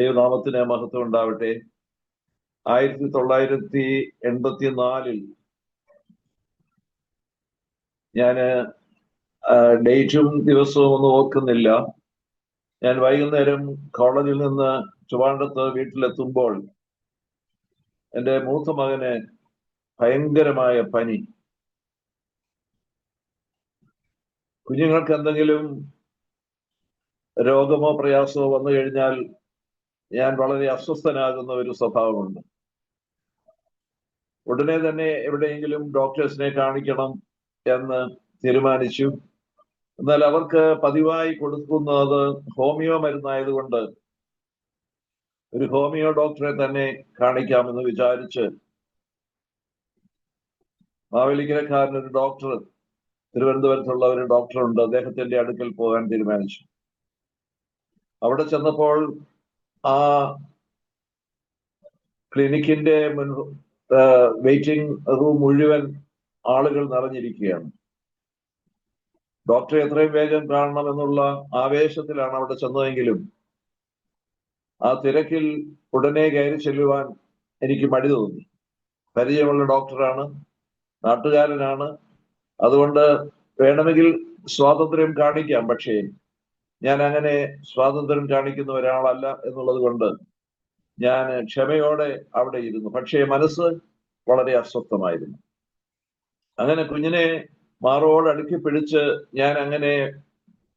ദൈവനാമത്തിന് മഹത്വം ഉണ്ടാവട്ടെ. ആയിരത്തി തൊള്ളായിരത്തി എൺപത്തി നാലിൽ ഞാൻ ഡേറ്റും ദിവസവും ഒന്നും ഓർക്കുന്നില്ല. ഞാൻ വൈകുന്നേരം കോളേജിൽ നിന്ന് ചുവാണ്ടത്ത് വീട്ടിലെത്തുമ്പോൾ എന്റെ മൂത്ത മകന് ഭയങ്കരമായ പനി. കുഞ്ഞുങ്ങൾക്ക് എന്തെങ്കിലും രോഗമോ പ്രയാസമോ വന്നു കഴിഞ്ഞാൽ ഞാൻ വളരെ അസ്വസ്ഥനാകുന്ന ഒരു സ്വഭാവമുണ്ട്. ഉടനെ തന്നെ എവിടെയെങ്കിലും ഡോക്ടേഴ്സിനെ കാണിക്കണം എന്ന് തീരുമാനിച്ചു. എന്നാൽ അവർക്ക് പതിവായി കൊടുക്കുന്നത് ഹോമിയോ മരുന്നായതുകൊണ്ട് ഒരു ഹോമിയോ ഡോക്ടറെ തന്നെ കാണിക്കാമെന്ന് വിചാരിച്ച് മാവേലിക്കരക്കാരൻ ഒരു ഡോക്ടർ തിരുവനന്തപുരത്തുള്ള ഒരു ഡോക്ടറുണ്ട്. അദ്ദേഹത്തിന്റെ അടുക്കൽ പോകാൻ തീരുമാനിച്ചു. അവിടെ ചെന്നപ്പോൾ ആ ക്ലിനിക്കിന്റെ മുൻ വെയിറ്റിംഗ് റൂം മുഴുവൻ ആളുകൾ നിറഞ്ഞിരിക്കുകയാണ്. ഡോക്ടറെ എത്രയും വേഗം കാണണം എന്നുള്ള ആവേശത്തിലാണ് അവിടെ ചെന്നതെങ്കിലും ആ തിരക്കിൽ ഉടനെ കയറി ചെല്ലുവാൻ എനിക്ക് മടി തോന്നി. പരിചയമുള്ള ഡോക്ടറാണ് നാട്ടുകാരനാണ്. അതുകൊണ്ട് വേണമെങ്കിൽ സ്വാതന്ത്ര്യം കാണിക്കാം പക്ഷേ ഞാൻ അങ്ങനെ സ്വാതന്ത്ര്യം കാണിക്കുന്ന ഒരാളല്ല എന്നുള്ളത് കൊണ്ട് ഞാൻ ക്ഷമയോടെ അവിടെ ഇരുന്നു. പക്ഷേ മനസ്സ് വളരെ അസ്വസ്ഥമായിരുന്നു. അങ്ങനെ കുഞ്ഞിനെ മാറോട് അടുക്കി പിടിച്ച് ഞാൻ അങ്ങനെ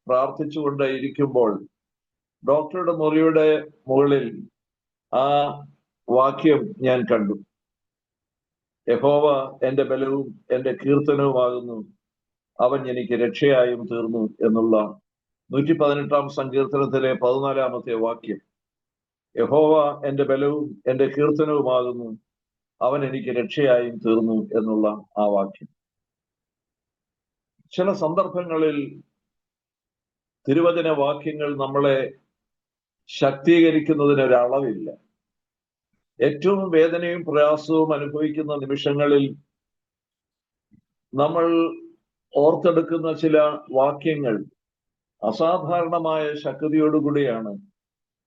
പ്രാർത്ഥിച്ചുകൊണ്ട് ഇരിക്കുമ്പോൾ ഡോക്ടറുടെ മുറിയുടെ മുകളിൽ ആ വാക്യം ഞാൻ കണ്ടു. യഹോവ എന്റെ ബലവും എന്റെ കീർത്തനവുമാകുന്നു. അവൻ എനിക്ക് രക്ഷയായും തീർന്നു എന്നുള്ള നൂറ്റി പതിനെട്ടാം സങ്കീർത്തനത്തിലെ പതിനാലാമത്തെ വാക്യം. യഹോവ എന്റെ ബലവും എന്റെ കീർത്തനവുമാകുന്നു. അവൻ എനിക്ക് രക്ഷയായും തീർന്നു എന്നുള്ള ആ വാക്യം. ചില സന്ദർഭങ്ങളിൽ തിരുവചന വാക്യങ്ങൾ നമ്മളെ ശക്തീകരിക്കുന്നതിന് ഒരളവില്ല ഏറ്റവും വേദനയും പ്രയാസവും അനുഭവിക്കുന്ന നിമിഷങ്ങളിൽ നമ്മൾ ഓർത്തെടുക്കുന്ന ചില വാക്യങ്ങൾ അസാധാരണമായ ശക്തിയോടുകൂടിയാണ്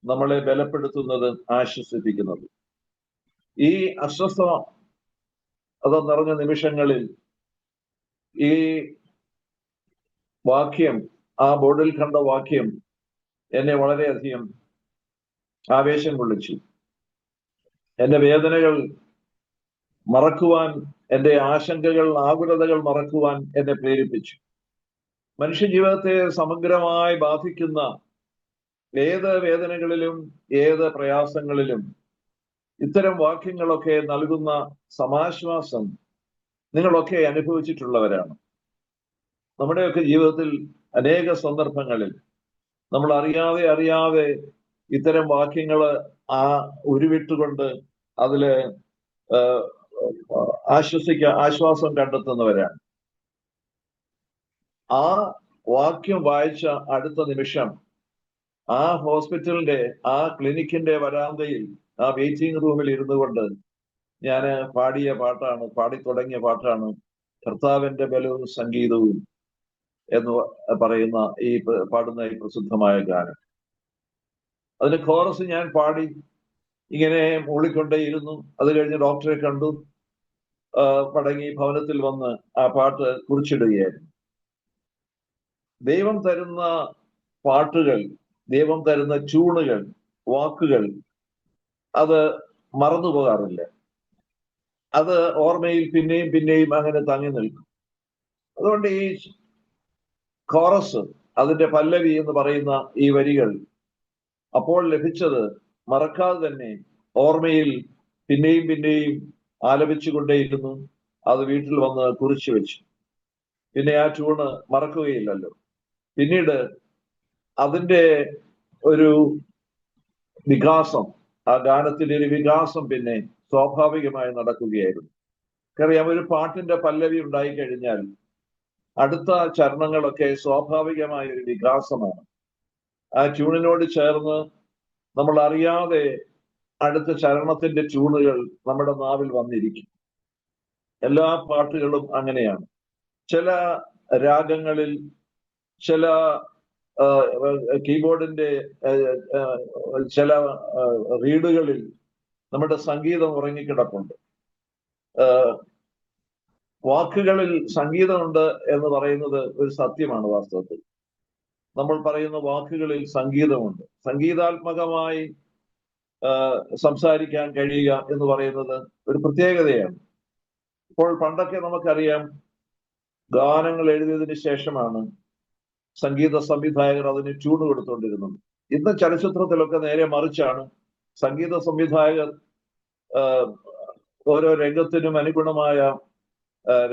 നമ്മളെ ബലപ്പെടുത്തുന്നത് ആശ്വസിപ്പിക്കുന്നത്. ഈ അസ്വസ്ഥ അത് നിറഞ്ഞ നിമിഷങ്ങളിൽ ഈ വാക്യം ആ ബോർഡിൽ കണ്ട വാക്യം എന്നെ വളരെയധികം ആവേശം കൊള്ളിച്ചു. എന്റെ വേദനകൾ മറക്കുവാൻ എന്റെ ആശങ്കകൾ ആകുലതകൾ മറക്കുവാൻ എന്നെ പ്രേരിപ്പിച്ചു. മനുഷ്യജീവിതത്തെ സമഗ്രമായി ബാധിക്കുന്ന ഏത് വേദനകളിലും ഏത് പ്രയാസങ്ങളിലും ഇത്തരം വാക്യങ്ങളൊക്കെ നൽകുന്ന സമാശ്വാസം നിങ്ങളൊക്കെ അനുഭവിച്ചിട്ടുള്ളവരാണ്. നമ്മുടെയൊക്കെ ജീവിതത്തിൽ അനേക സന്ദർഭങ്ങളിൽ നമ്മൾ അറിയാതെ അറിയാതെ ഇത്തരം വാക്യങ്ങൾ ആ ഉരുവിട്ടുകൊണ്ട് അതിൽ ആശ്വസിക്ക ആശ്വാസം കണ്ടെത്തുന്നവരാണ്. ആ വാക്യം വായിച്ച അടുത്ത നിമിഷം ആ ഹോസ്പിറ്റലിന്റെ ആ ക്ലിനിക്കിന്റെ വരാന്തയിൽ ആ വെയിറ്റിംഗ് റൂമിൽ ഇരുന്നു കൊണ്ട് ഞാൻ പാടിയ പാട്ടാണ് പാടി തുടങ്ങിയ പാട്ടാണ് കർത്താവിന്റെ ബലവും സംഗീതവും എന്ന് പറയുന്ന ഈ പാടുന്ന ഈ പ്രസിദ്ധമായ ഗാനം. അതിന് കോറസ് ഞാൻ പാടി ഇങ്ങനെ മൂളിക്കൊണ്ടേയിരുന്നു. അത് കഴിഞ്ഞ് ഡോക്ടറെ കണ്ടു. പടങ്ങി ഭവനത്തിൽ വന്ന് ആ പാട്ട് കുറിച്ചിടുകയായിരുന്നു. ദൈവം തരുന്ന പാട്ടുകൾ ദൈവം തരുന്ന ചൂണുകൾ വാക്കുകൾ അത് മറന്നു പോകാറില്ല. അത് ഓർമ്മയിൽ പിന്നെയും പിന്നെയും അങ്ങനെ തങ്ങി നിൽക്കും. അതുകൊണ്ട് ഈ കോറസ് അതിന്റെ പല്ലവി എന്ന് പറയുന്ന ഈ വരികൾ അപ്പോൾ ലഭിച്ചത് മറക്കാതെ തന്നെ ഓർമ്മയിൽ പിന്നെയും പിന്നെയും ആലപിച്ചുകൊണ്ടേയിരുന്നു. അത് വീട്ടിൽ വന്ന് കുറിച്ചു വെച്ചു. പിന്നെ ആ ട്യൂണ് മറക്കുകയില്ലല്ലോ. പിന്നീട് അതിന്റെ ഒരു വികാസം ആ ഗാനത്തിന്റെ ഒരു വികാസം പിന്നെ സ്വാഭാവികമായി നടക്കുകയായിരുന്നു. കാരണം ഒരു പാട്ടിന്റെ പല്ലവി ഉണ്ടായി കഴിഞ്ഞാൽ അടുത്ത ചരണങ്ങളൊക്കെ സ്വാഭാവികമായ ഒരു വികാസമാണ്. ആ ട്യൂണിനോട് ചേർന്ന് നമ്മൾ അറിയാതെ അടുത്ത ചരണത്തിന്റെ ട്യൂണുകൾ നമ്മുടെ നാവിൽ വന്നിരിക്കും. എല്ലാ പാട്ടുകളും അങ്ങനെയാണ്. ചില രാഗങ്ങളിൽ ചില കീബോർഡിന്റെ ചില റീഡുകളിൽ നമ്മുടെ സംഗീതം ഉറങ്ങിക്കിടപ്പുണ്ട്. വാക്കുകളിൽ സംഗീതമുണ്ട് എന്ന് പറയുന്നത് ഒരു സത്യമാണ് വാസ്തവത്തിൽ. നമ്മൾ പറയുന്ന വാക്കുകളിൽ സംഗീതമുണ്ട്. സംഗീതാത്മകമായി സംസാരിക്കാൻ കഴിയുക എന്ന് പറയുന്നത് ഒരു പ്രത്യേകതയാണ്. ഇപ്പോൾ പണ്ടൊക്കെ നമുക്കറിയാം ഗാനങ്ങൾ എഴുതിയതിന് ശേഷമാണ് സംഗീത സംവിധായകർ അതിന് ട്യൂൺ കൊടുത്തുകൊണ്ടിരുന്നത് ഇന്ന് ചലച്ചിത്രത്തിലൊക്കെ നേരെ മറിച്ചാണ് സംഗീത സംവിധായകർ ഓരോ രംഗത്തിനും അനുഗുണമായ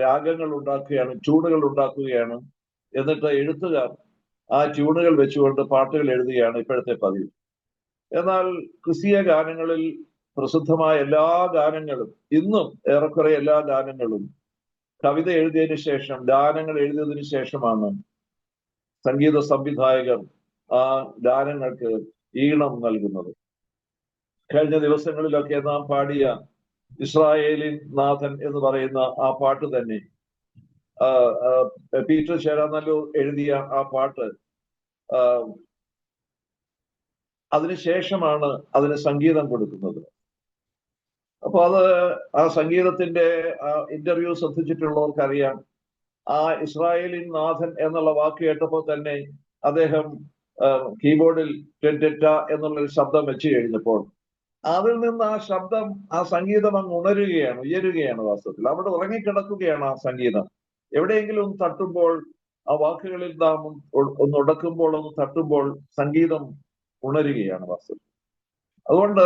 രാഗങ്ങൾ ഉണ്ടാക്കുകയാണ് ട്യൂണുകൾ ഉണ്ടാക്കുകയാണ്. എന്നിട്ട് എഴുത്തുകാർ ആ ട്യൂണുകൾ വെച്ചുകൊണ്ട് പാട്ടുകൾ എഴുതുകയാണ് ഇപ്പോഴത്തെ പതിവ്. എന്നാൽ ക്രിസ്തീയ ഗാനങ്ങളിൽ പ്രസിദ്ധമായ എല്ലാ ഗാനങ്ങളും ഇന്നും ഏറെക്കുറെ എല്ലാ ഗാനങ്ങളും കവിത എഴുതിയതിനു ശേഷം ഗാനങ്ങൾ എഴുതിയതിനു ശേഷമാണ് സംഗീത സംവിധായകർ ആ ഗാനങ്ങൾക്ക് ഈണം നൽകുന്നത്. കഴിഞ്ഞ ദിവസങ്ങളിലൊക്കെ നാം പാടിയ ഇസ്രായേലിൻ നാഥൻ എന്ന് പറയുന്ന ആ പാട്ട് തന്നെ പീറ്റർ ചേരാനല്ലൂർ എഴുതിയ ആ പാട്ട് അതിനുശേഷമാണ് അതിന് സംഗീതം കൊടുക്കുന്നത്. അപ്പൊ അത് ആ സംഗീതത്തിന്റെ ഇന്റർവ്യൂ ശ്രദ്ധിച്ചിട്ടുള്ളവർക്കറിയാം. ആ ഇസ്രായേലിൻ നാഥൻ എന്നുള്ള വാക്ക് കേട്ടപ്പോൾ തന്നെ അദ്ദേഹം കീബോർഡിൽ ടെറ്റ എന്നുള്ളൊരു ശബ്ദം വെച്ച് കഴിഞ്ഞപ്പോൾ അതിൽ നിന്ന് ആ ശബ്ദം ആ സംഗീതം അങ്ങ് ഉണരുകയാണ് ഉയരുകയാണ് വാസ്തവത്തിൽ. അവിടെ ഉറങ്ങിക്കിടക്കുകയാണ് ആ സംഗീതം. എവിടെയെങ്കിലും തട്ടുമ്പോൾ ആ വാക്കുകളിൽ നാം ഒന്ന് ഉടക്കുമ്പോൾ ഒന്ന് തട്ടുമ്പോൾ സംഗീതം ഉണരുകയാണ് വാസ്തവത്തിൽ. അതുകൊണ്ട്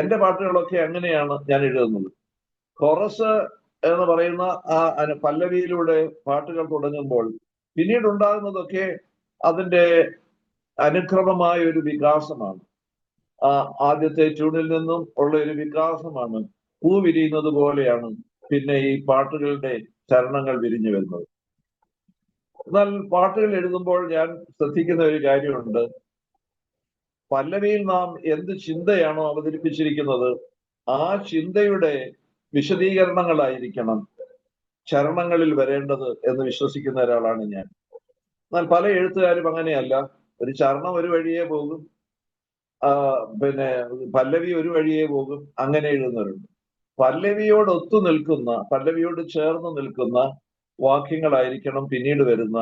എന്റെ പാട്ടുകളൊക്കെ അങ്ങനെയാണ് ഞാൻ എഴുതുന്നത്. കൊറസ് എന്ന് പറയുന്ന ആ പല്ലവിയിലൂടെ പാട്ടുകൾ തുടങ്ങുമ്പോൾ പിന്നീട് ഉണ്ടാകുന്നതൊക്കെ അതിന്റെ അനുക്രമമായ ഒരു വികാസമാണ്. ആദ്യത്തെ ട്യൂണിൽ നിന്നും ഉള്ള ഒരു വികാസമാണ് പൂ വിരിയുന്നത് പോലെയാണ് പിന്നെ ഈ പാട്ടുകളുടെ ചരണങ്ങൾ വിരിഞ്ഞു വരുന്നത്. എന്നാൽ പാട്ടുകൾ എഴുതുമ്പോൾ ഞാൻ ശ്രദ്ധിക്കുന്ന ഒരു കാര്യമുണ്ട്. പല്ലവിയിൽ നാം എന്ത് ചിന്തയാണോ അവതരിപ്പിച്ചിരിക്കുന്നത് ആ ചിന്തയുടെ വിശദീകരണങ്ങളായിരിക്കണം. ചരണങ്ങളിൽ വരേണ്ടത് എന്ന് വിശ്വസിക്കുന്ന ഒരാളാണ് ഞാൻ. എന്നാൽ പല എഴുത്തുകാരും അങ്ങനെയല്ല. ഒരു ചരണം ഒരു വഴിയേ പോകും. പിന്നെ പല്ലവി ഒരു വഴിയേ പോകും. അങ്ങനെ എഴുതുന്നവരുണ്ട്. പല്ലവിയോട് ഒത്തു നിൽക്കുന്ന പല്ലവിയോട് ചേർന്ന് നിൽക്കുന്ന വാക്യങ്ങളായിരിക്കണം പിന്നീട് വരുന്ന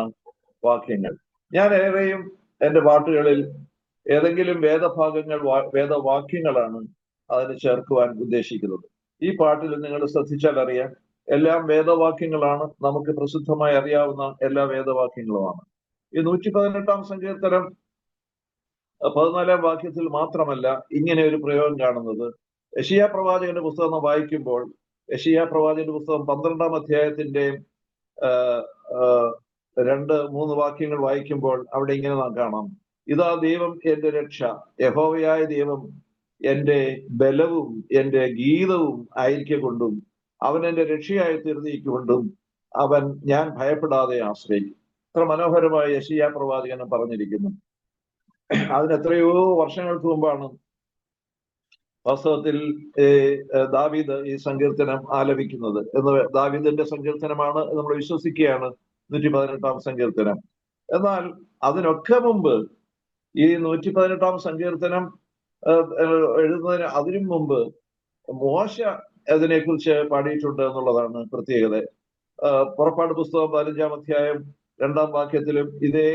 വാക്യങ്ങൾ. ഞാൻ ഏറെയും എന്റെ പാട്ടുകളിൽ ഏതെങ്കിലും വേദഭാഗങ്ങൾ വേദവാക്യങ്ങളാണ് അതിന് ചേർക്കുവാൻ ഉദ്ദേശിക്കുന്നത്. ഈ പാട്ടിൽ നിങ്ങൾ ശ്രദ്ധിച്ചാൽ അറിയാം എല്ലാം വേദവാക്യങ്ങളാണ് നമുക്ക് പ്രസിദ്ധമായി അറിയാവുന്ന എല്ലാ വേദവാക്യങ്ങളുമാണ്. ഈ നൂറ്റി പതിനെട്ടാം സങ്കീർത്തനം പതിനാലാം വാക്യത്തിൽ മാത്രമല്ല ഇങ്ങനെ ഒരു പ്രയോഗം കാണുന്നത്. യഷിയ പ്രവാചകന്റെ പുസ്തകം വായിക്കുമ്പോൾ യഷിയ പ്രവാചകന്റെ പുസ്തകം പന്ത്രണ്ടാം അധ്യായത്തിന്റെ രണ്ട് മൂന്ന് വാക്യങ്ങൾ വായിക്കുമ്പോൾ അവിടെ ഇങ്ങനെ നാം കാണാം. ഇതാ ദൈവം എന്റെ രക്ഷ യഹോവയായ ദൈവം എന്റെ ബലവും എന്റെ ഗീതവും ആയിരിക്കൊണ്ടും അവൻ എന്റെ രക്ഷയായി തീർന്നിക്കൊണ്ടും അവൻ ഞാൻ ഭയപ്പെടാതെ ആശ്രയിക്കും. ഇത്ര മനോഹരമായ യഷിയ പ്രവാചകൻ പറഞ്ഞിരിക്കുന്നു. അതിന് എത്രയോ വർഷങ്ങൾക്ക് മുമ്പാണ് വാസ്തവത്തിൽ ദാവീദ് ഈ സങ്കീർത്തനം ആലപിക്കുന്നത്. എന്ന് ദാവീദിന്റെ സങ്കീർത്തനമാണ് നമ്മൾ വിശ്വസിക്കുകയാണ്. നൂറ്റി പതിനെട്ടാം സങ്കീർത്തനം. എന്നാൽ അതിനൊക്കെ മുമ്പ് ഈ നൂറ്റി പതിനെട്ടാം സങ്കീർത്തനം എഴുതുന്നതിന് അതിനു മുമ്പ് മോശ അതിനെക്കുറിച്ച് പാടിയിട്ടുണ്ട് എന്നുള്ളതാണ് പ്രത്യേകത. പുറപ്പാട് പുസ്തകം പതിനഞ്ചാം അധ്യായം രണ്ടാം വാക്യത്തിലും ഇതേ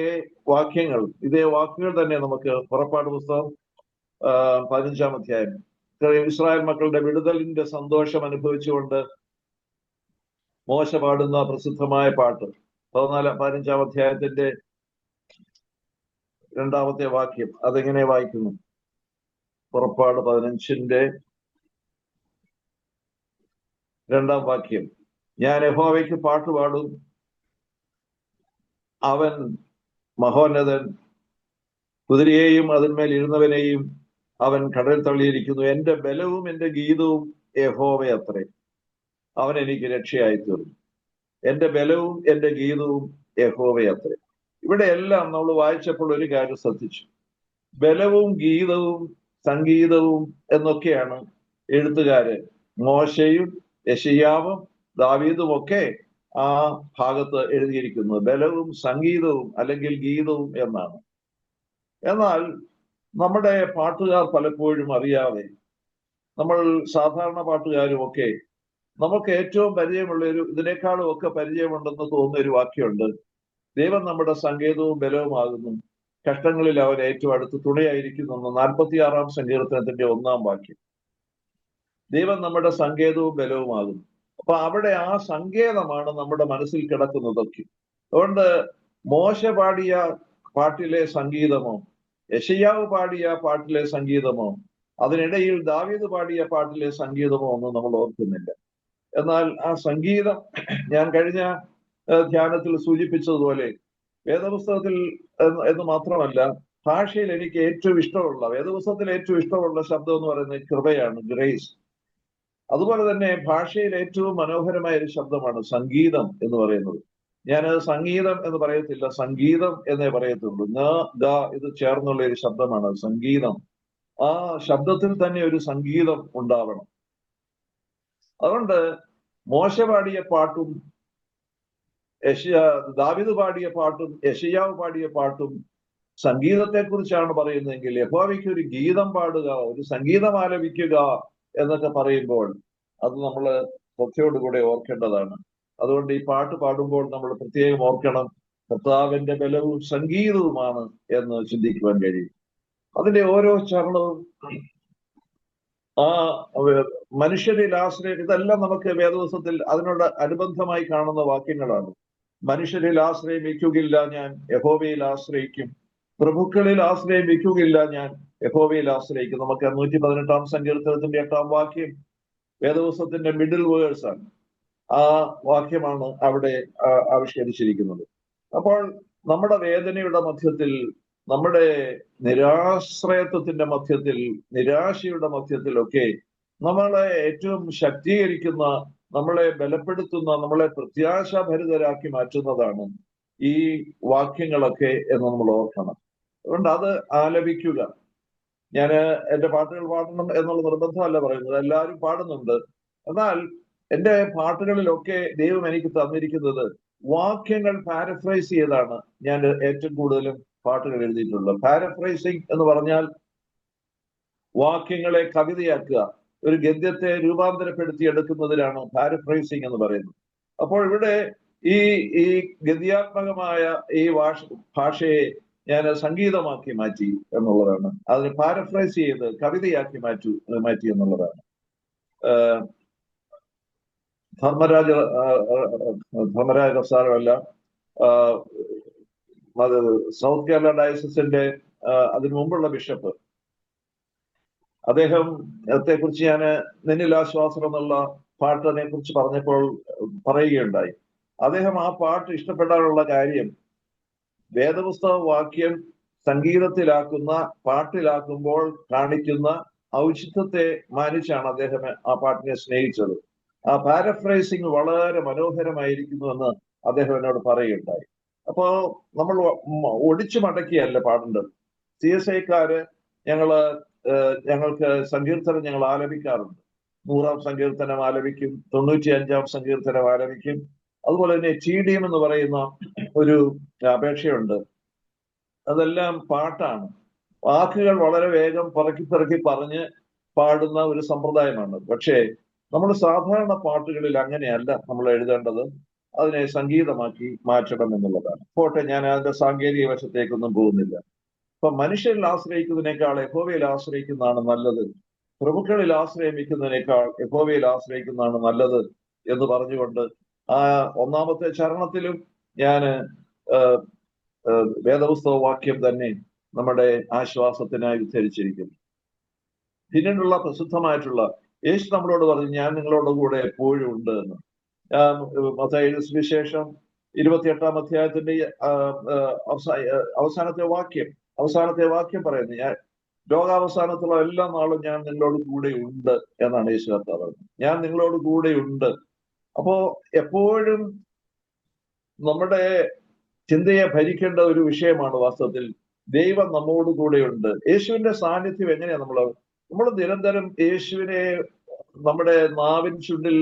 വാക്യങ്ങൾ ഇതേ വാക്കുകൾ തന്നെ നമുക്ക് പുറപ്പാട് പുസ്തകം പതിനഞ്ചാം അധ്യായം. ഇസ്രായേൽ മക്കളുടെ വിടുതലിന്റെ സന്തോഷം അനുഭവിച്ചുകൊണ്ട് മോശ പാടുന്ന പ്രസിദ്ധമായ പാട്ട് പതിനാലാം പതിനഞ്ചാം അധ്യായത്തിന്റെ രണ്ടാമത്തെ വാക്യം അതെങ്ങനെ വായിക്കുന്നു? പുറപ്പാട് പതിനഞ്ചിന്റെ രണ്ടാം വാക്യം. ഞാൻ യഹോവയ്ക്ക് പാട്ട് പാടും. അവൻ മഹോന്നതൻ. കുതിരയെയും അതിന്മേൽ ഇരുന്നവനെയും അവൻ കടൽ തള്ളിയിരിക്കുന്നു. എന്റെ ബലവും എന്റെ ഗീതവും യഹോവ അത്രേ അവൻ എനിക്ക് രക്ഷയായി തീർന്നു എന്റെ ബലവും എന്റെ ഗീതവും യഹോവ അത്രേ ഇവിടെയെല്ലാം നമ്മൾ വായിച്ചപ്പോൾ ഒരു കാര്യം ശ്രദ്ധിച്ചു. ബലവും ഗീതവും സംഗീതവും എന്നൊക്കെയാണ് എഴുത്തുകാര്. മോശയും യശയാവും ദാവീദും ഒക്കെ ആ ഭാഗത്ത് എഴുതിയിരിക്കുന്നത്. ബലവും സംഗീതവും അല്ലെങ്കിൽ ഗീതവും എന്നാണ്. എന്നാൽ നമ്മുടെ പാട്ടുകാർ പലപ്പോഴും അറിയാതെ നമ്മൾ സാധാരണ പാട്ടുകാരും ഒക്കെ നമുക്ക് ഏറ്റവും പരിചയമുള്ള ഒരു ഇതിനേക്കാളും ഒക്കെ പരിചയമുണ്ടെന്ന് തോന്നുന്ന ഒരു വാക്യമുണ്ട്. ദൈവം നമ്മുടെ സംഗീതവും ബലവുമാകുന്നു. കഷ്ടങ്ങളിൽ അവൻ ഏറ്റവും അടുത്ത് തുണയായിരിക്കുന്നു നാൽപ്പത്തി ആറാം സങ്കീർത്തനത്തിന്റെ ഒന്നാം വാക്യം. ദൈവം നമ്മുടെ സങ്കേതവും ബലവുമാകുന്നു. അപ്പൊ അവിടെ ആ സങ്കേതമാണ് നമ്മുടെ മനസ്സിൽ കിടക്കുന്നതൊക്കെ. അതുകൊണ്ട് മോശ പാടിയ പാട്ടിലെ സംഗീതമോ യശയാവ് പാടിയ പാട്ടിലെ സംഗീതമോ അതിനിടയിൽ ദാവീദ് പാടിയ പാട്ടിലെ സംഗീതമോ ഒന്നും നമ്മൾ ഓർക്കുന്നില്ല. എന്നാൽ ആ സംഗീതം ഞാൻ കഴിഞ്ഞ ധ്യാനത്തിൽ സൂചിപ്പിച്ചതുപോലെ വേദപുസ്തകത്തിൽ എന്ന് മാത്രമല്ല ഭാഷയിൽ എനിക്ക് ഏറ്റവും ഇഷ്ടമുള്ള വേദപുസ്തകത്തിൽ ഏറ്റവും ഇഷ്ടമുള്ള ശബ്ദം എന്ന് പറയുന്നത് കൃപയാണ് ഗ്രേസ്. അതുപോലെ തന്നെ ഭാഷയിൽ ഏറ്റവും മനോഹരമായ ഒരു ശബ്ദമാണ് സംഗീതം എന്ന് പറയുന്നത്. ഞാൻ സംഗീതം എന്ന് പറയത്തില്ല സംഗീതം എന്നേ പറയത്തുള്ളൂ. ന ഗ ഇത് ചേർന്നുള്ള ഒരു ശബ്ദമാണ് സംഗീതം. ആ ശബ്ദത്തിൽ തന്നെ ഒരു സംഗീതം ഉണ്ടാവണം. അതുകൊണ്ട് മോശപാടിയ പാട്ടും യശയ ദാവിദ് പാടിയ പാട്ടും യശയാവ് പാടിയ പാട്ടും സംഗീതത്തെ കുറിച്ചാണ് പറയുന്നതെങ്കിൽ യഹോവയ്ക്ക് ഒരു ഗീതം പാടുക ഒരു സംഗീതം ആലപിക്കുക എന്നൊക്കെ പറയുമ്പോൾ അത് നമ്മൾ ശ്രദ്ധയോടുകൂടെ ഓർക്കേണ്ടതാണ്. അതുകൊണ്ട് ഈ പാട്ട് പാടുമ്പോൾ നമ്മൾ പ്രത്യേകം ഓർക്കണം കർത്താവിന്റെ ബലവും സംഗീതവുമാണ് എന്ന് ചിന്തിക്കുവാൻ കഴിയും. അതിന്റെ ഓരോ ചരണവും ആ മനുഷ്യരിൽ ആശ്രയം ഇതെല്ലാം നമുക്ക് വേദവസത്തിൽ അതിനോട് അനുബന്ധമായി കാണുന്ന വാക്യങ്ങളാണ്. മനുഷ്യരിൽ ആശ്രയം വയ്ക്കുകയില്ല ഞാൻ യഹോവയിൽ ആശ്രയിക്കും. പ്രഭുക്കളിൽ ആശ്രയം വയ്ക്കുകയില്ല ഞാൻ യഹോവയിൽ ആശ്രയിക്കും. നമുക്ക് നൂറ്റി പതിനെട്ടാം സങ്കീർത്തനത്തിന്റെ എട്ടാം വാക്യം വേദവസത്തിന്റെ മിഡിൽ വേഴ്സ് ആണ്. ആ വാക്യമാണ് അവിടെ ആവിഷ്കരിച്ചിരിക്കുന്നത് അപ്പോൾ നമ്മുടെ വേദനയുടെ മധ്യത്തിൽ നമ്മുടെ നിരാശ്രയത്വത്തിന്റെ മധ്യത്തിൽ നിരാശയുടെ മധ്യത്തിലൊക്കെ നമ്മളെ ഏറ്റവും ശക്തീകരിക്കുന്ന നമ്മളെ ബലപ്പെടുത്തുന്ന നമ്മളെ പ്രത്യാശാഭരിതരാക്കി മാറ്റുന്നതാണ് ഈ വാക്യങ്ങളൊക്കെ എന്ന് നമ്മൾ ഓർക്കണം. അതുകൊണ്ട് അത് ആലപിക്കുക ഞാൻ എന്റെ പാട്ടുകൾ പാടണം എന്നുള്ള നിർബന്ധമല്ല പറയുന്നത്. എല്ലാവരും പാടുന്നുണ്ട്. എന്നാൽ എന്റെ പാട്ടുകളിലൊക്കെ ദൈവം എനിക്ക് തന്നിരിക്കുന്നത് വാക്യങ്ങൾ പാരഫ്രൈസ് ചെയ്താണ് ഞാൻ ഏറ്റവും കൂടുതലും പാട്ടുകൾ എഴുതിയിട്ടുള്ളത്. പാരഫ്രൈസിങ് എന്ന് പറഞ്ഞാൽ വാക്യങ്ങളെ കവിതയാക്കുക. ഒരു ഗദ്യത്തെ രൂപാന്തരപ്പെടുത്തി എടുക്കുന്നതിനാണ് പാരഫ്രൈസിങ് എന്ന് പറയുന്നത്. അപ്പോൾ ഇവിടെ ഈ ഈ ഗദ്യാത്മകമായ ഈ ഭാഷ ഭാഷയെ ഞാൻ സംഗീതമാക്കി മാറ്റി എന്നുള്ളതാണ്. അതിന് പാരഫ്രൈസ് ചെയ്ത് കവിതയാക്കി മാറ്റു മാറ്റി എന്നുള്ളതാണ്. ധർമ്മരാജ ധർമ്മരാജ സാറല്ല സൗത്ത് കേരള ഡയസിന്റെ അതിനു മുമ്പുള്ള ബിഷപ്പ് അദ്ദേഹം ത്തെ കുറിച്ച് ഞാൻ നിന്നിൽ ആശ്വാസം എന്നുള്ള പാട്ടിനെ കുറിച്ച് പറഞ്ഞപ്പോൾ പറയുകയുണ്ടായി. അദ്ദേഹം ആ പാട്ട് ഇഷ്ടപ്പെടാനുള്ള കാര്യം വേദപുസ്തക വാക്യം സംഗീതത്തിലാക്കുന്ന പാട്ടിലാക്കുമ്പോൾ കാണിക്കുന്ന ഔചിത്വത്തെ മാനിച്ചാണ് അദ്ദേഹം ആ പാട്ടിനെ സ്നേഹിച്ചത്. ആ പാരഫ്രൈസിങ് വളരെ മനോഹരമായിരിക്കുന്നു എന്ന് അദ്ദേഹം എന്നോട് പറയുകയുണ്ടായി. അപ്പോ നമ്മൾ ഒടിച്ചു മടക്കിയല്ല പാടേണ്ടത് സി എസ് ഐക്കാര് ഞങ്ങൾ ഞങ്ങൾക്ക് സങ്കീർത്തനം ഞങ്ങൾ ആലപിക്കാറുണ്ട്. നൂറാം സങ്കീർത്തനം ആലപിക്കും തൊണ്ണൂറ്റി അഞ്ചാം സങ്കീർത്തനം ആലപിക്കും. അതുപോലെ തന്നെ ടി ഡി എം എന്ന് പറയുന്ന ഒരു അപേക്ഷയുണ്ട്. അതെല്ലാം പാട്ടാണ്. വാക്കുകൾ വളരെ വേഗം പറക്കി പറക്കി പറഞ്ഞ് പാടുന്ന ഒരു സമ്പ്രദായമാണ്. പക്ഷേ നമ്മൾ സാധാരണ പാട്ടുകളിൽ അങ്ങനെയല്ല നമ്മൾ എഴുതേണ്ടത്. അതിനെ സംഗീതമാക്കി മാറ്റണം എന്നുള്ളതാണ്. പോട്ടെ ഞാൻ അതിന്റെ സാങ്കേതിക വശത്തേക്കൊന്നും പോകുന്നില്ല. ഇപ്പൊ മനുഷ്യരിൽ ആശ്രയിക്കുന്നതിനേക്കാൾ യഹോവയിൽ ആശ്രയിക്കുന്നതാണ് നല്ലത്. പ്രഭുക്കളിൽ ആശ്രയിക്കുന്നതിനേക്കാൾ യഹോവയിൽ ആശ്രയിക്കുന്നതാണ് നല്ലത് എന്ന് പറഞ്ഞുകൊണ്ട് ആ ഒന്നാമത്തെ ചരണത്തിലും ഞാൻ വേദപുസ്തക വാക്യം തന്നെ നമ്മുടെ ആശ്വാസത്തിനായി ഉദ്ധരിച്ചിരിക്കുന്നു. പിന്നീടുള്ള പ്രസിദ്ധമായിട്ടുള്ള യേശു നമ്മളോട് പറഞ്ഞു ഞാൻ നിങ്ങളോട് കൂടെ എപ്പോഴും ഉണ്ട് എന്ന്. സുവിശേഷം ഇരുപത്തിയെട്ടാം അധ്യായത്തിന്റെ അവസാനത്തെ വാക്യം അവസാനത്തെ വാക്യം പറയുന്നത് ഞാൻ ലോകാവസാനത്തുള്ള എല്ലാ നാളും ഞാൻ നിങ്ങളോട് കൂടെ ഉണ്ട് എന്നാണ് യേശു പറഞ്ഞത് ഞാൻ നിങ്ങളോട് കൂടെ ഉണ്ട്. അപ്പോ എപ്പോഴും നമ്മുടെ ചിന്തയെ ഭരിക്കേണ്ട ഒരു വിഷയമാണ് വാസ്തവത്തിൽ ദൈവം നമ്മോട് കൂടെയുണ്ട് യേശുവിന്റെ സാന്നിധ്യം എങ്ങനെയാ നമ്മൾ നമ്മൾ നിരന്തരം യേശുവിനെ നമ്മുടെ നാവിൻ ചുണ്ടിൽ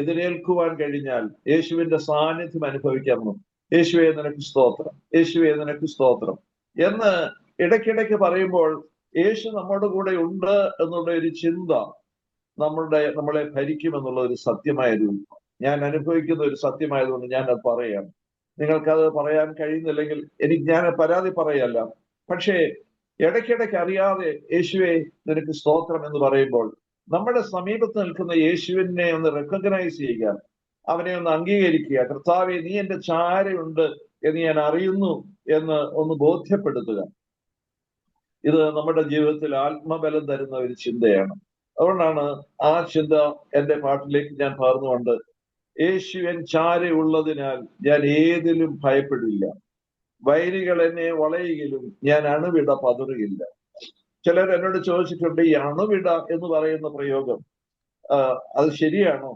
എതിരേൽക്കുവാൻ കഴിഞ്ഞാൽ യേശുവിന്റെ സാന്നിധ്യം അനുഭവിക്കാമെന്നും യേശുവേ നിനക്ക് സ്തോത്രം. യേശുവേ നിനക്ക് സ്തോത്രം. എന്ന് ഇടയ്ക്കിടയ്ക്ക് പറയുമ്പോൾ യേശു നമ്മുടെ കൂടെ ഉണ്ട് എന്നുള്ള ഒരു ചിന്ത നമ്മളുടെ നമ്മളെ ഭരിക്കും എന്നുള്ള ഒരു സത്യമായ രൂപം. ഞാൻ അനുഭവിക്കുന്ന ഒരു സത്യമായതുകൊണ്ട് ഞാൻ അത് പറയാം. നിങ്ങൾക്കത് പറയാൻ കഴിയുന്നില്ലെങ്കിൽ എനിക്ക് ഞാൻ പരാതി പറയല്ല. പക്ഷേ ഇടയ്ക്കിടയ്ക്ക് അറിയാതെ യേശുവെ നിനക്ക് സ്തോത്രം എന്ന് പറയുമ്പോൾ നമ്മുടെ സമീപത്ത് നിൽക്കുന്ന യേശുവിനെ ഒന്ന് റെക്കഗ്നൈസ് ചെയ്യുക. അവനെ ഒന്ന് അംഗീകരിക്കുക. കർത്താവെ നീ എന്റെ ചാരയുണ്ട് എന്ന് ഞാൻ അറിയുന്നു. എന്ന് ഒന്ന് ബോധ്യപ്പെടുത്തുക. ഇത് നമ്മുടെ ജീവിതത്തിൽ ആത്മബലം തരുന്ന ഒരു ചിന്തയാണ്. അതുകൊണ്ടാണ് ആ ചിന്ത എന്റെ പാട്ടിലേക്ക് ഞാൻ പകർന്നുകൊണ്ട് യേശുവൻ ചാരയുള്ളതിനാൽ ഞാൻ ഏതിലും ഭയപ്പെടില്ല. വൈരികൾ എന്നെ വളയുകയും ഞാൻ അണുവിട പതറുകയില്ല. ചിലർ എന്നോട് ചോദിച്ചിട്ടുണ്ട് ഈ അണുവിട എന്ന് പറയുന്ന പ്രയോഗം അത് ശരിയാണോ?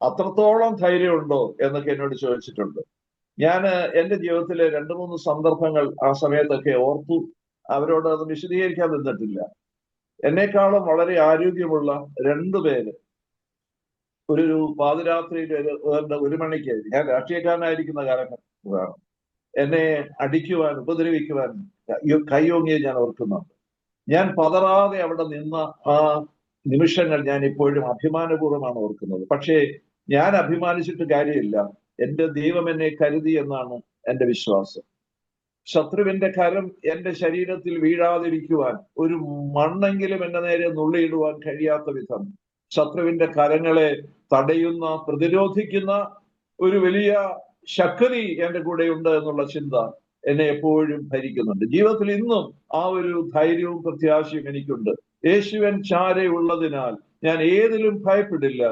അത്രത്തോളം ധൈര്യമുണ്ടോ? എന്നൊക്കെ എന്നോട് ചോദിച്ചിട്ടുണ്ട്. ഞാൻ എന്റെ ജീവിതത്തിലെ രണ്ട് മൂന്ന് സന്ദർഭങ്ങൾ ആ സമയത്തൊക്കെ ഓർത്തു. അവരോട് അത് വിശദീകരിക്കാൻ നിന്നിട്ടില്ല. എന്നെക്കാളും വളരെ ആരോഗ്യമുള്ള രണ്ടു പേര്. ഒരു പാതിരാത്രിയിൽ ഒരു മണിക്ക് ഞാൻ രാഷ്ട്രീയക്കാരനായിരിക്കുന്ന കാലഘട്ടമാണ് എന്നെ അടിക്കുവാൻ ഉപദ്രവിക്കുവാൻ കൈയോങ്ങിയെ ഞാൻ ഓർക്കുന്നുണ്ട്. ഞാൻ പതറാതെ അവിടെ നിന്ന ആ നിമിഷങ്ങൾ ഞാൻ ഇപ്പോഴും അഭിമാനപൂർവമാണ് ഓർക്കുന്നത്. പക്ഷേ ഞാൻ അഭിമാനിച്ചിട്ട് കാര്യമില്ല. എന്റെ ദൈവം എന്നെ കരുതി എന്നാണ് എന്റെ വിശ്വാസം. ശത്രുവിന്റെ കരം എന്റെ ശരീരത്തിൽ വീഴാതിരിക്കുവാൻ ഒരു മണ്ണെങ്കിലും എന്റെ നേരെ നുള്ളിയിടുവാൻ കഴിയാത്ത വിധം ശത്രുവിന്റെ കരങ്ങളെ തടയുന്ന പ്രതിരോധിക്കുന്ന ഒരു വലിയ ശക്തി എന്റെ ഉണ്ട് എന്നുള്ള ചിന്ത എന്നെ എപ്പോഴും ഭരിക്കുന്നുണ്ട്. ജീവിതത്തിൽ ഇന്നും ആ ഒരു ധൈര്യവും പ്രത്യാശയും എനിക്കുണ്ട്. യേശുവൻ ചാരയുള്ളതിനാൽ ഞാൻ ഏതിലും ഭയപ്പെടില്ല.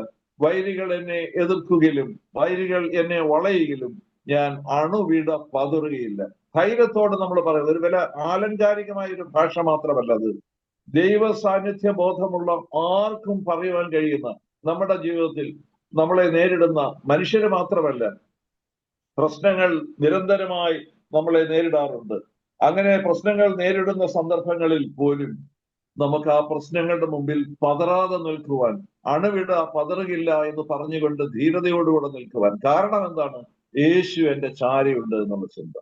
വൈരികൾ എന്നെ എതിർക്കുകയിലും വൈരികൾ എന്നെ വളയുകയിലും ഞാൻ അണുവിട പതറുകയില്ല. ധൈര്യത്തോടെ നമ്മൾ പറയുന്നത് ഒരു വില ആലങ്കാരികമായ ഒരു ഭാഷ മാത്രമല്ല അത്. ദൈവ സാന്നിധ്യ ബോധമുള്ള ആർക്കും പറയുവാൻ കഴിയുന്ന നമ്മുടെ ജീവിതത്തിൽ നമ്മളെ നേരിടുന്ന മനുഷ്യരെ മാത്രമല്ല. പ്രശ്നങ്ങൾ നിരന്തരമായി നമ്മളെ നേരിടാറുണ്ട്. അങ്ങനെ പ്രശ്നങ്ങൾ നേരിടുന്ന സന്ദർഭങ്ങളിൽ പോലും നമുക്ക് ആ പ്രശ്നങ്ങളുടെ മുമ്പിൽ പതറാതെ നിൽക്കുവാൻ അണുവിട പതറുകില്ല എന്ന് പറഞ്ഞുകൊണ്ട് ധീരതയോടുകൂടെ നിൽക്കുവാൻ കാരണം എന്താണ്? യേശു എന്റെ ചാരയുണ്ട് എന്നുള്ള ചിന്ത.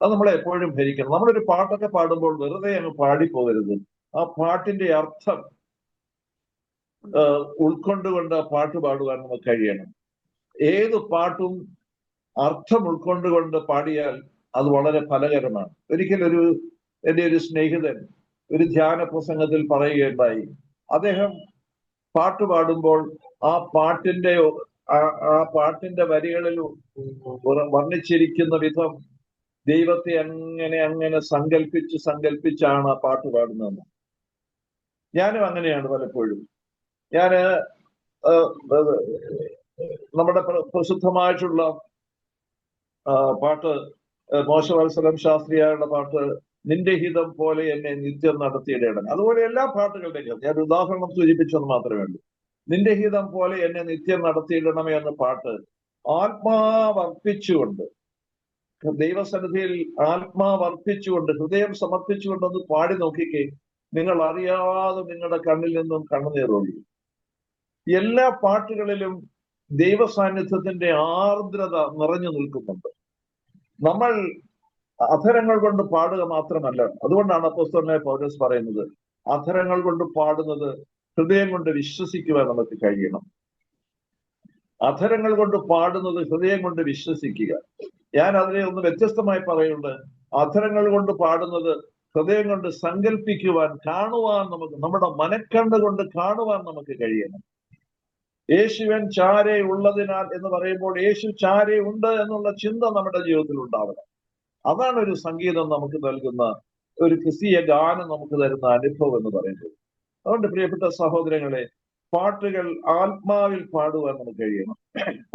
അത് നമ്മളെ എപ്പോഴും ഭരിക്കണം. നമ്മളൊരു പാട്ടൊക്കെ പാടുമ്പോൾ വെറുതെ അങ്ങ് പാടിപ്പോകരുത്. ആ പാട്ടിന്റെ അർത്ഥം ഉൾക്കൊണ്ടുകൊണ്ട് പാട്ട് പാടുവാൻ നമുക്ക് കഴിയണം. ഏത് പാട്ടും അർത്ഥം ഉൾക്കൊണ്ടുകൊണ്ട് പാടിയാൽ അത് വളരെ ഫലകരമാണ്. ഒരിക്കലൊരു എന്റെ ഒരു സ്നേഹിതൻ ഒരു ധ്യാന പ്രസംഗത്തിൽ പറയുകയുണ്ടായി. അദ്ദേഹം പാട്ട് പാടുമ്പോൾ ആ പാട്ടിന്റെ ആ പാട്ടിന്റെ വരികളിൽ വർണിച്ചിരിക്കുന്ന വിധം ദൈവത്തെ അങ്ങനെ അങ്ങനെ സങ്കല്പിച്ച് സങ്കല്പിച്ചാണ് ആ പാട്ട് പാടുന്നത് ഞാനും അങ്ങനെയാണ് പലപ്പോഴും. ഞാൻ നമ്മുടെ പ്രസിദ്ധമായിട്ടുള്ള പാട്ട് മോശവത്സരം ശാസ്ത്രിയായുള്ള പാട്ട് നിന്റെ ഹിതം പോലെ എന്നെ നിത്യം നടത്തിയിടണം. അതുപോലെ എല്ലാ പാട്ടുകളുടെയും ഞാൻ ഉദാഹരണം സൂചിപ്പിച്ചെന്ന് മാത്രമേ ഉള്ളൂ. നിന്റെ ഹിതം പോലെ എന്നെ നിത്യം നടത്തിയിടണമേ എന്ന പാട്ട് ആത്മാവർപ്പിച്ചുകൊണ്ട് ദൈവസന്നിധിയിൽ ആത്മാവർപ്പിച്ചുകൊണ്ട് ഹൃദയം സമർപ്പിച്ചുകൊണ്ടൊന്ന് പാടി നോക്കിക്കേ. നിങ്ങൾ അറിയാതെ നിങ്ങളുടെ കണ്ണിൽ നിന്നും കണ്ണുനീറൊഴി എല്ലാ പാട്ടുകളിലും ദൈവസാന്നിധ്യത്തിന്റെ ആർദ്രത നിറഞ്ഞു നിൽക്കുന്നുണ്ട്. നമ്മൾ അധരങ്ങൾ കൊണ്ട് പാടുക മാത്രമല്ല അതുകൊണ്ടാണ് അപ്പോസ്തലനായ പൗരസ് പറയുന്നത് അധരങ്ങൾ കൊണ്ട് പാടുന്നത് ഹൃദയം കൊണ്ട് വിശ്വസിക്കുവാൻ നമുക്ക് കഴിയണം. അധരങ്ങൾ കൊണ്ട് പാടുന്നത് ഹൃദയം കൊണ്ട് വിശ്വസിക്കുക. ഞാൻ അതിനെ ഒന്ന് വ്യത്യസ്തമായി പറയുന്നുണ്ട്. അധരങ്ങൾ കൊണ്ട് പാടുന്നത് ഹൃദയം കൊണ്ട് സങ്കല്പിക്കുവാൻ കാണുവാൻ നമുക്ക് നമ്മുടെ മനക്കണ്ണ് കൊണ്ട് കാണുവാൻ നമുക്ക് കഴിയണം. യേശുവൻ ചാരെ ഉള്ളതിനാൽ എന്ന് പറയുമ്പോൾ യേശു ചാരെ ഉണ്ട് എന്നുള്ള ചിന്ത നമ്മുടെ ജീവിതത്തിൽ ഉണ്ടാവണം. അതാണ് ഒരു സംഗീതം നമുക്ക് നൽകുന്ന ഒരു ക്രിസ്തീയ ഗാനം നമുക്ക് തരുന്ന അനുഭവം എന്ന് പറയുന്നത്. അതുകൊണ്ട് പ്രിയപ്പെട്ട സഹോദരങ്ങളെ പാട്ടുകൾ ആത്മാവിൽ പാടുവാൻ നമുക്ക് കഴിയണം.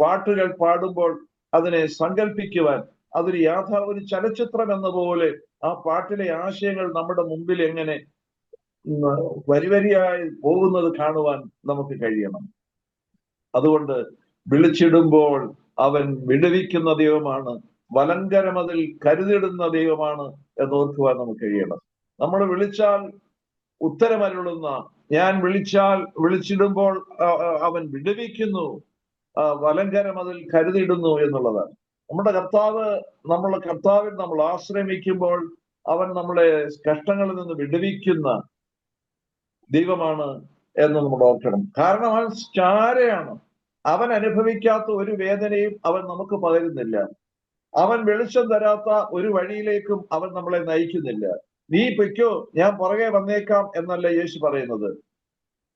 പാട്ടുകൾ പാടുമ്പോൾ അതിനെ സങ്കല്പിക്കുവാൻ അതൊരു യാഥാ ഒരു ചലച്ചിത്രം എന്ന പോലെ ആ പാട്ടിലെ ആശയങ്ങൾ നമ്മുടെ മുമ്പിൽ എങ്ങനെ വരിവരിയായി പോകുന്നത് കാണുവാൻ നമുക്ക് കഴിയണം. അതുകൊണ്ട് വിളിച്ചിടുമ്പോൾ അവൻ വിടുവിക്കുന്ന ദൈവമാണ് വലങ്കരം അതിൽ കരുതിടുന്ന ദൈവമാണ് എന്ന് ഓർക്കുവാൻ നമുക്ക് കഴിയണം. നമ്മൾ വിളിച്ചാൽ ഉത്തരമരുളുന്ന ഞാൻ വിളിച്ചാൽ വിളിച്ചിടുമ്പോൾ അവൻ വിടുവിക്കുന്നു വലങ്കരം അതിൽ കരുതിയിടുന്നു എന്നുള്ളതാണ്. നമ്മുടെ കർത്താവ് നമ്മളെ കർത്താവിൽ നമ്മൾ ആശ്രമിക്കുമ്പോൾ അവൻ നമ്മളെ കഷ്ടങ്ങളിൽ നിന്ന് വിടുവിക്കുന്ന ദൈവമാണ് എന്ന് നമ്മൾ ഓർക്കണം. കാരണം അവൻ ചാരയാണ്. അവൻ അനുഭവിക്കാത്ത ഒരു വേദനയും അവൻ നമുക്ക് പകരുന്നില്ല. അവൻ വെളിച്ചം തരാത്ത ഒരു വഴിയിലേക്കും അവൻ നമ്മളെ നയിക്കുന്നില്ല. നീ പൊയ്ക്കോ ഞാൻ പുറകെ വന്നേക്കാം എന്നല്ല യേശു പറയുന്നത്.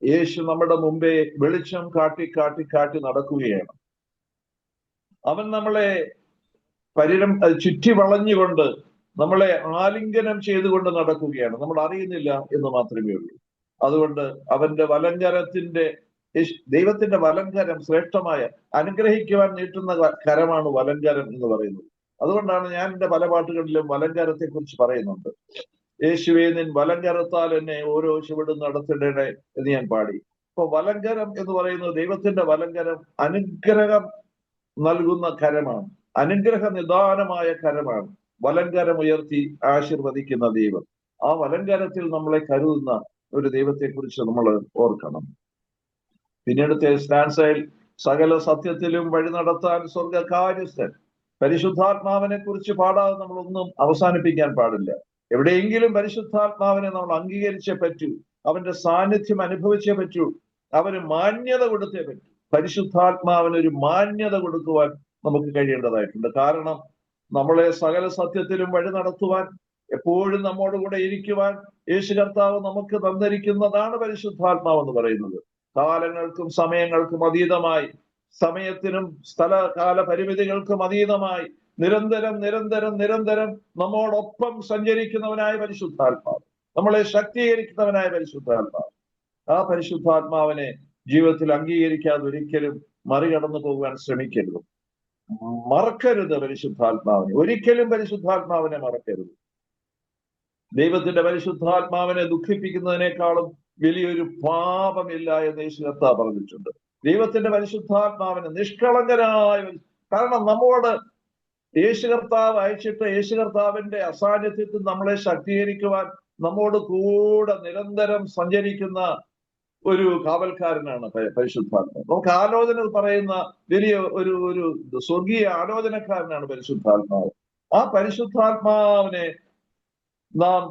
യേശു നമ്മുടെ മുമ്പേ വെളിച്ചം കാട്ടി കാട്ടി കാട്ടി നടക്കുകയാണ്. അവൻ നമ്മളെ പരിരം ചുറ്റി വളഞ്ഞുകൊണ്ട് നമ്മളെ ആലിംഗനം ചെയ്തുകൊണ്ട് നടക്കുകയാണ്. നമ്മൾ അറിയുന്നില്ല എന്ന് മാത്രമേ ഉള്ളൂ. അതുകൊണ്ട് അവന്റെ വലങ്കരത്തിന്റെ ദൈവത്തിന്റെ വലങ്കരം ശ്രേഷ്ഠമായ അനുഗ്രഹിക്കുവാൻ നീട്ടുന്ന കരമാണ് വലങ്കരം എന്ന് പറയുന്നത്. അതുകൊണ്ടാണ് ഞാൻ എന്റെ പല പാട്ടുകളിലും വലങ്കരത്തെ കുറിച്ച് പറയുന്നുണ്ട്. യേശുവേ നിൻ വലങ്കരത്താൽ എന്നെ ഓരോ ചുവടും നടത്തിടണേ എന്ന് ഞാൻ പാടി. അപ്പൊ വലങ്കരം എന്ന് പറയുന്നത് ദൈവത്തിന്റെ വലങ്കരം അനുഗ്രഹം നൽകുന്ന കരമാണ്. അനുഗ്രഹ നിദാനമായ കരമാണ്. വലങ്കരം ഉയർത്തി ആശീർവദിക്കുന്ന ദൈവം. ആ വലങ്കരത്തിൽ നമ്മളെ കരുതുന്ന ഒരു ദൈവത്തെക്കുറിച്ച് നമ്മൾ ഓർക്കണം. പിന്നീടത്തെ സ്റ്റാൻസയിൽ സകല സത്യത്തിലും വഴി നടത്താൻ സ്വർഗ കാര്യസ്ഥൻ പരിശുദ്ധാത്മാവിനെ കുറിച്ച് പാടാതെ നമ്മളൊന്നും അവസാനിപ്പിക്കാൻ പാടില്ല. എവിടെയെങ്കിലും പരിശുദ്ധാത്മാവിനെ നമ്മൾ അംഗീകരിച്ചേ പറ്റൂ. അവന്റെ സാന്നിധ്യം അനുഭവിച്ചേ പറ്റൂ. അവന് മാന്യത കൊടുത്തേ പറ്റൂ. പരിശുദ്ധാത്മാവിന് ഒരു മാന്യത കൊടുക്കുവാൻ നമുക്ക് കഴിയേണ്ടതായിട്ടുണ്ട്. കാരണം നമ്മളെ സകല സത്യത്തിലും വഴി നടത്തുവാൻ എപ്പോഴും നമ്മോട് കൂടെ ഇരിക്കുവാൻ യേശു കർത്താവ് നമുക്ക് തന്നിരിക്കുന്നതാണ് പരിശുദ്ധാത്മാവ് എന്ന് പറയുന്നത്. കാലങ്ങൾക്കും സമയങ്ങൾക്കും അതീതമായി. സമയത്തിനും സ്ഥല കാല പരിമിതികൾക്കും അതീതമായി. നിരന്തരം നിരന്തരം നിരന്തരം നമ്മോടൊപ്പം സഞ്ചരിക്കുന്നവനായ പരിശുദ്ധാത്മാവ്. നമ്മളെ ശക്തീകരിക്കുന്നവനായ പരിശുദ്ധാത്മാവ്. ആ പരിശുദ്ധാത്മാവിനെ ജീവിതത്തിൽ അംഗീകരിക്കാതെ ഒരിക്കലും മറികടന്നു പോകുവാൻ ശ്രമിക്കരുത്. മറക്കരുത് പരിശുദ്ധാത്മാവിനെ. ഒരിക്കലും പരിശുദ്ധാത്മാവിനെ മറക്കരുത്. ദൈവത്തിന്റെ പരിശുദ്ധാത്മാവിനെ ദുഃഖിപ്പിക്കുന്നതിനേക്കാളും വലിയൊരു പാപമില്ല എന്ന് ഈശ്വരത്ത പറഞ്ഞിട്ടുണ്ട്. ദൈവത്തിന്റെ പരിശുദ്ധാത്മാവിന് നിഷ്കളങ്കനായ കാരണം നമ്മോട് യേശു കർത്താവ് അയച്ചിട്ട് യേശു കർത്താവിന്റെ അസാന്നിധ്യത്തിൽ നമ്മളെ ശക്തീകരിക്കുവാൻ നമ്മോട് കൂടെ നിരന്തരം സഞ്ചരിക്കുന്ന ഒരു കാവൽക്കാരനാണ് പരിശുദ്ധാത്മാവ്. നമുക്ക് ആലോചന പറയുന്ന വലിയ ഒരു ഒരു സ്വർഗീയ ആലോചനക്കാരനാണ് പരിശുദ്ധാത്മാവ്. ആ പരിശുദ്ധാത്മാവിനെ നാം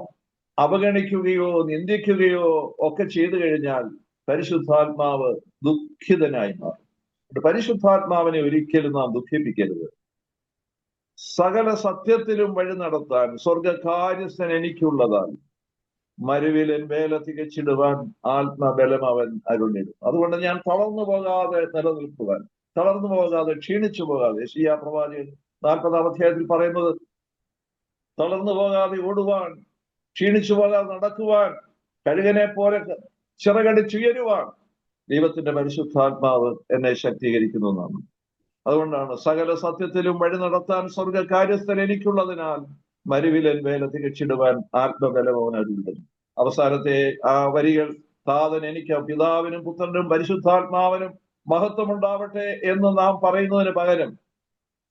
അവഗണിക്കുകയോ നിന്ദിക്കുകയോ ഒക്കെ ചെയ്തു കഴിഞ്ഞാൽ പരിശുദ്ധാത്മാവ് ദുഃഖിതനായി മാറും. പരിശുദ്ധാത്മാവിനെ ഒരിക്കലും നാം ദുഃഖിപ്പിക്കരുത്. സകല സത്യത്തിലും വഴി നടത്താൻ സ്വർഗകാര്യസ്ഥൻ എനിക്കുള്ളതാൽ മരുവിലൻ വേല തികച്ചിടുവാൻ ആത്മബലം അവൻ അരുളിടും. അതുകൊണ്ട് ഞാൻ തളർന്നു പോകാതെ നിലനിൽക്കുവാൻ തളർന്നു പോകാതെ ക്ഷീണിച്ചു പോകാതെ ശ്രീയാ പ്രവാചകൻ നാൽപ്പതാം അധ്യായത്തിൽ പറയുന്നത് തളർന്നു പോകാതെ ഓടുവാൻ ക്ഷീണിച്ചു പോകാതെ നടക്കുവാൻ കഴുകനെ പോലെ ചിറകടിച്ചുയരുവാൻ ദൈവത്തിന്റെ പരിശുദ്ധാത്മാവ് എന്നെ ശക്തീകരിക്കുന്നു എന്നാണ്. അതുകൊണ്ടാണ് സകല സത്യത്തിലും വഴി നടത്താൻ സ്വർഗ കാര്യസ്ഥൻ എനിക്കുള്ളതിനാൽ മരുവിലൻ വേല തികച്ചിടുവാൻ ആത്മബലം അവസാനത്തെ ആ വരികൾ താതൻ എനിക്ക് പിതാവിനും പുത്രനും പരിശുദ്ധാത്മാവിനും മഹത്വമുണ്ടാവട്ടെ എന്ന് നാം പറയുന്നതിന് പകരം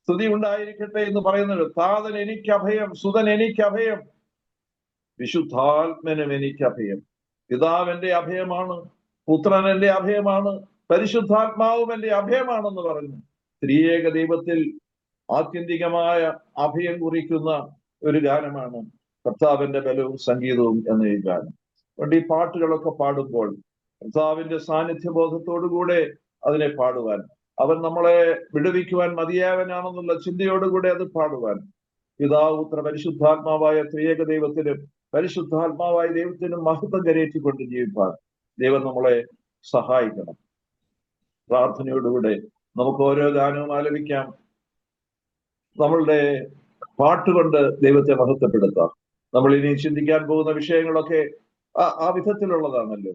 സ്തുതി ഉണ്ടായിരിക്കട്ടെ എന്ന് പറയുന്നത് താതൻ എനിക്ക് അഭയം സുതൻ എനിക്ക് അഭയം വിശുദ്ധാത്മനും എനിക്ക് അഭയം. പിതാവിന്റെ അഭയമാണ് പുത്രൻ എന്റെ അഭയമാണ് പരിശുദ്ധാത്മാവും എന്റെ അഭയമാണെന്ന് പറഞ്ഞു. ത്രിയേക ദൈവത്തിൽ ആത്യന്തികമായ അഭയം കുറിക്കുന്ന ഒരു ഗാനമാണ് കർത്താവിന്റെ ബലവും സംഗീതവും എന്ന ഈ ഗാനം. അതുകൊണ്ട് ഈ പാട്ടുകളൊക്കെ പാടുമ്പോൾ കർത്താവിന്റെ സാന്നിധ്യബോധത്തോടുകൂടെ അതിനെ പാടുവാൻ അവൻ നമ്മളെ വിടുവിക്കുവാൻ മതിയാവനാണെന്നുള്ള ചിന്തയോടുകൂടെ അത് പാടുവാൻ. പിതാവ് പുത്ര പരിശുദ്ധാത്മാവായ ത്രിയേക ദൈവത്തിനും പരിശുദ്ധാത്മാവായ ദൈവത്തിന് മഹത്വം കരയേറ്റിക്കൊണ്ട് ജീവിപ്പാൻ ദൈവം നമ്മളെ സഹായിക്കണം. പ്രാർത്ഥനയോടുകൂടെ നമുക്ക് ഓരോ ഗാനവും ആലപിക്കാം. നമ്മളുടെ പാട്ടുകൊണ്ട് ദൈവത്തെ മഹത്വപ്പെടുത്താം. നമ്മൾ ഇനി ചിന്തിക്കാൻ പോകുന്ന വിഷയങ്ങളൊക്കെ ആ വിധത്തിലുള്ളതാണല്ലോ.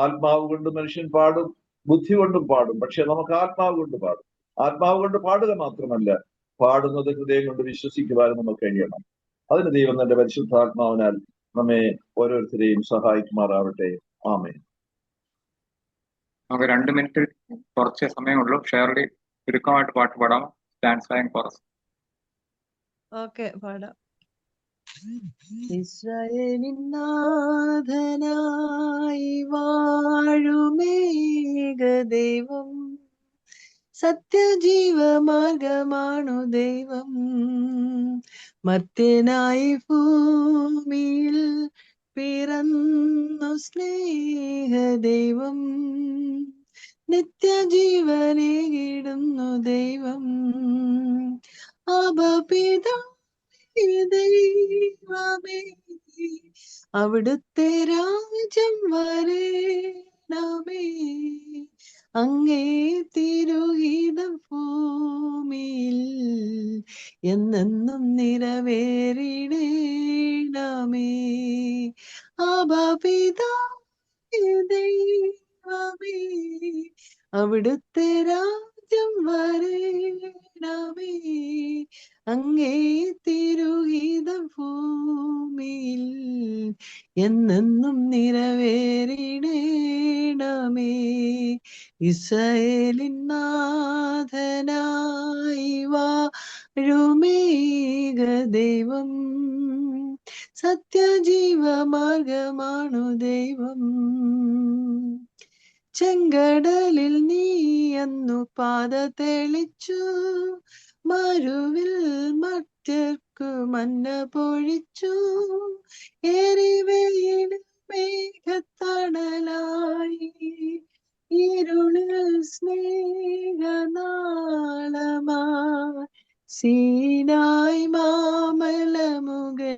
ആത്മാവ് കൊണ്ട് മനുഷ്യൻ പാടും ബുദ്ധി കൊണ്ടും പാടും പക്ഷെ നമുക്ക് ആത്മാവ് കൊണ്ട് പാടും. ആത്മാവ് കൊണ്ട് പാടുക മാത്രമല്ല പാടുന്നത് ഹൃദയം കൊണ്ട് വിശ്വസിക്കുവാനും നമുക്ക് കഴിയണം. അതിന് ദൈവം തന്റെ പരിശുദ്ധാത്മാവിനാൽ നമ്മെ ഓരോരുത്തരെയും സഹായിക്കുമാറാവട്ടെ. ആമേ നമുക്ക് രണ്ട് മിനിറ്റ് കുറച്ച് സമയമുള്ളൂ. ഷെയർലി ചുരുക്കമായിട്ട് പാട്ട് പാടാം ഡാൻസ് സൈൻ ഫോറസ് ഓക്കെ പാടാം. ഇസ്രായേലിനാഥനായി വാഴുമേകദൈവം സത്യജീവമാർഗമാണു ദൈവം. മർത്യനായി ഭൂമിയിൽ പിറന്നു നിത്യജീവനെ നിത്യജീവനേകിടുന്നു ദൈവം. അപപിത അവിടുത്തെ രാജ്യം വരേണമേ. അങ്ങേ തിരുഹിതം ഭൂമിയിൽ എന്നെന്നും നിറവേറിടേണമേ. അബപിതാ അവിടുത്തെ രാജ്യം വരേണമേ. അങ്ങേ തിരുഹിതം ഭൂമിയിൽ എന്നെന്നും നിറവേറിടേണമേ ഇസ്രായേലിൻ നാഥനായി വാഴുമേക ദൈവം. സത്യജീവമാർഗമാണു ദൈവം. ചെങ്കടലിൽ നീ അന്നു പാത തെളിച്ചു. മരുവിൽ മറ്റർക്കു മന്ന പൊഴിച്ചു. എരിവയിൽ മേഘത്തണലായി ഇരുളിൽ സ്നേഹനാളമാ സീനായി മാമലമുകൾ